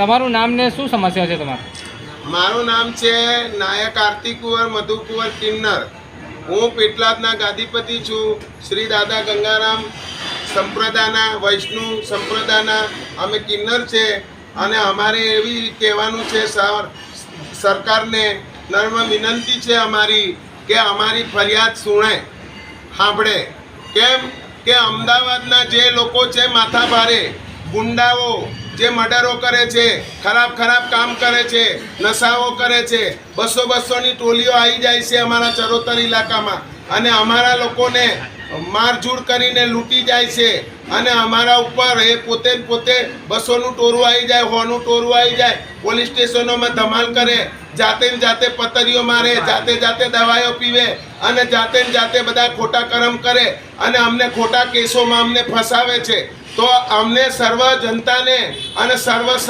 તમારું નામ ને શું સમસ્યા છે તમારું? મારું નામ છે નાયક આરતી કુંવર, મધુ કુંવર, કિન્નર. હું પેટલાદના ગાદીપતિ છું. શ્રી દાદા ગંગારામ સંપ્રદાયના, વૈષ્ણુ સંપ્રદાયના. અમે કિન્નર છે અને અમારે એવી કહેવાનું છે સર, સરકારને નર્મ વિનંતી છે અમારી કે અમારી ફરિયાદ સુણે, સાંભળે. કેમ કે અમદાવાદના જે લોકો છે માથા ભારે ગુંડાઓ જે મર્ડરો કરે છે, ખરાબ ખરાબ કામ કરે છે, નશાઓ કરે છે, બસો બસોની ટોલીઓ આવી જાય છે અમારા ચરોતર ઇલાકામાં. અને અમારા લોકોને મારઝૂડ કરીને લૂંટી જાય છે અને અમારા ઉપર એ પોતે પોતે બસોનું ટોરું આવી જાય, હોનું ટોરું આવી જાય, પોલીસ સ્ટેશનોમાં ધમાલ કરે, જાતે જાતે પતરીઓ મારે, જાતે જાતે દવાઈઓ પીવે અને જાતે જાતે બધા ખોટા કરમ કરે અને અમને ખોટા કેસોમાં અમને ફસાવે છે. તો અમને સર્વ જનતાને અને સર્વ સર